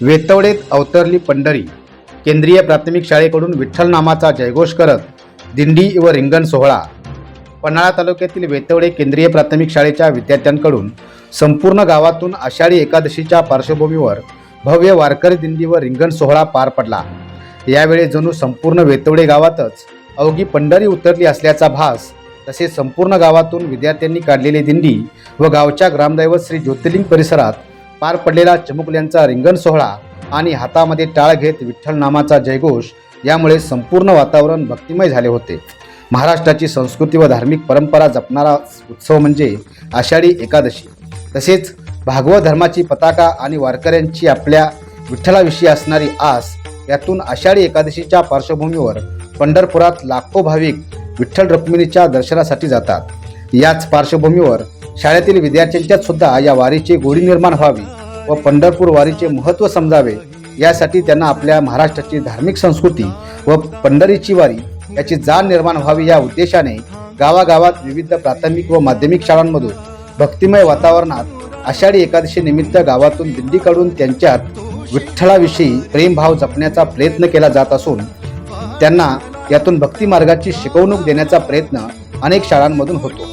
वेतवडेत अवतरली पंढरी. केंद्रीय प्राथमिक शाळेकडून विठ्ठल नामाचा जयघोष करत दिंडी व रिंगण सोहळा. पन्हाळा तालुक्यातील वेतवडे केंद्रीय प्राथमिक शाळेच्या विद्यार्थ्यांकडून संपूर्ण गावातून आषाढी एकादशीच्या पार्श्वभूमीवर भव्य वारकरी दिंडी व रिंगण सोहळा पार पडला. यावेळी जणू संपूर्ण वेतवडे गावातच अवघी पंढरी उतरली असल्याचा भास तसेच संपूर्ण गावातून विद्यार्थ्यांनी काढलेली दिंडी व गावच्या ग्रामदैवत श्री ज्योतिर्लिंग परिसरात पार पडलेला चिमुकल्यांचा रिंगण सोहळा आणि हातामध्ये टाळ घेत विठ्ठल नामाचा जयघोष यामुळे संपूर्ण वातावरण भक्तिमय झाले होते. महाराष्ट्राची संस्कृती व धार्मिक परंपरा जपणारा उत्सव म्हणजे आषाढी एकादशी. तसेच भागवत धर्माची पताका आणि वारकऱ्यांची आपल्या विठ्ठलाविषयी असणारी आस यातून आषाढी एकादशीच्या पार्श्वभूमीवर पंढरपुरात लाखो भाविक विठ्ठल रुक्मिणीच्या दर्शनासाठी जातात. याच पार्श्वभूमीवर शाळेतील विद्यार्थ्यांच्यात सुद्धा या वारीची गोडी निर्माण व्हावी व पंढरपूर वारीचे महत्त्व समजावे यासाठी त्यांना आपल्या महाराष्ट्राची धार्मिक संस्कृती व पंढरीची वारी याची जाण निर्माण व्हावी या उद्देशाने गावागावात विविध प्राथमिक व माध्यमिक शाळांमधून भक्तिमय वातावरणात आषाढी एकादशी निमित्त गावातून दिंडी काढून त्यांच्यात विठ्ठलाविषयी प्रेमभाव जपण्याचा प्रयत्न केला जात असून त्यांना यातून भक्तिमार्गाची शिकवणूक देण्याचा प्रयत्न अनेक शाळांमधून होतो.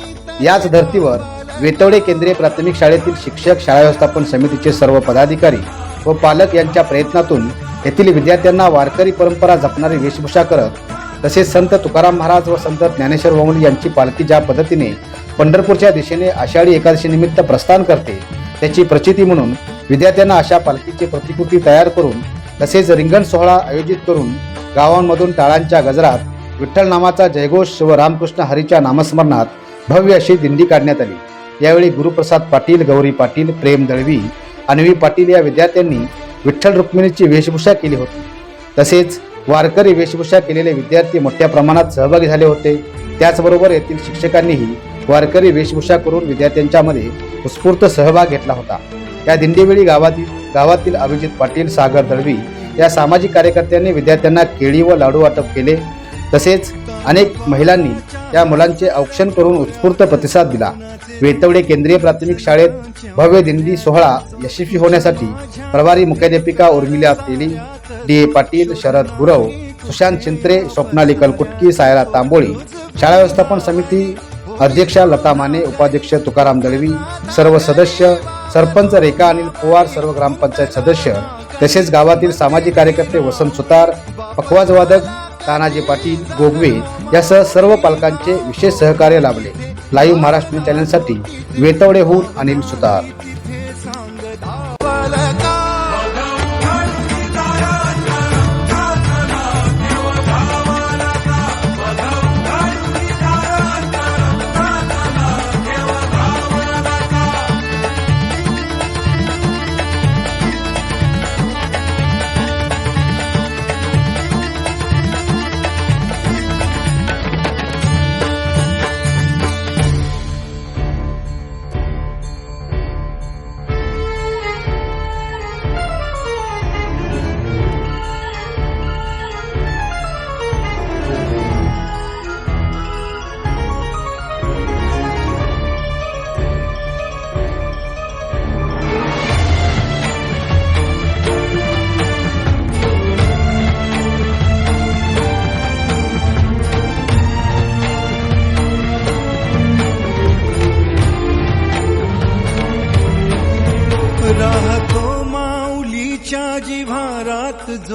याच धर्तीवर वेतवडे केंद्रीय प्राथमिक शाळेतील शिक्षक शाळा व्यवस्थापन समितीचे सर्व पदाधिकारी व पालक यांच्या प्रयत्नातून येथील विद्यार्थ्यांना वारकरी परंपरा जपणारी वेशभूषा करत तसेच संत तुकाराम महाराज व संत ज्ञानेश्वर वंगली यांची पालखी ज्या पद्धतीने पंढरपूरच्या दिशेने आषाढी एकादशी निमित्त प्रस्थान करते त्याची प्रचिती म्हणून विद्यार्थ्यांना अशा पालखीची प्रतिकृती तयार करून तसेच रिंगण सोहळा आयोजित करून गावांमधून टाळांच्या गजरात विठ्ठल नामाचा जयघोष व रामकृष्ण हरीच्या नामस्मरणात भव्य अशी दिंडी काढण्यात आली. यावेळी गुरुप्रसाद पाटील गौरी पाटील प्रेम दळवी अन्वी पाटील या विद्यार्थ्यांनी विठ्ठल रुक्मिणीची वेशभूषा केली होती. तसेच वारकरी वेशभूषा केलेले विद्यार्थी मोठ्या प्रमाणात सहभागी झाले होते. त्याचबरोबर येथील शिक्षकांनीही वारकरी वेशभूषा करून विद्यार्थ्यांच्यामध्ये उत्स्फूर्त सहभाग घेतला होता. या दिंडीवेळी गावातील गावातील अभिजित पाटील सागर दळवी या सामाजिक कार्यकर्त्यांनी विद्यार्थ्यांना केळी व लाडू वाटप केले. तसेच अनेक महिलांनी या मुलांचे औक्षण करून उत्स्फूर्त प्रतिसाद दिला. वेतवडे केंद्रीय प्राथमिक शाळेत भव्य दिंडी सोहळा यशस्वी होण्यासाठी प्रभारी मुख्याध्यापिका उर्मिला तेली डी ए पाटील शरद गुरव सुशांत चिंत्रे स्वप्नाली कलकुटकी सायरा तांबोळी शाळा व्यवस्थापन समिती अध्यक्षा लता माने उपाध्यक्ष तुकाराम दळवी सर्व सदस्य सरपंच रेखा अनिल पवार सर्व ग्रामपंचायत सदस्य तसेच गावातील सामाजिक कार्यकर्ते वसंत सुतार पखवाज वादक तानाजी पाटील गोगवे यासह सर्व पालकांचे विशेष सहकार्य लाभले. लाईव्ह महाराष्ट्र न्यूज चॅनलसाठी वेतवडेहून अनिल सुतार.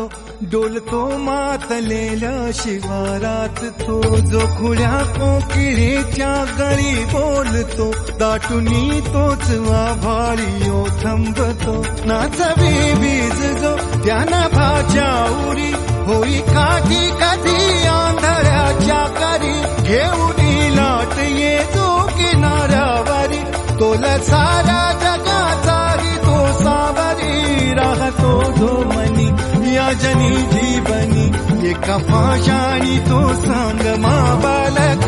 जो डोलतो मातलेल्या शिवारात तो जो खुल्या कोकिळेच्या गळी बोलतो दाटुनी तोच आभाळी थांबतो. नाचवी बीज जो त्याना भाच्या उरी होई काठी कधी आंधळ्याच्या करी घेऊन लाट ये जो किनाऱ्यावरी तोला सारा जनि जी बनी सङ्गमा बालक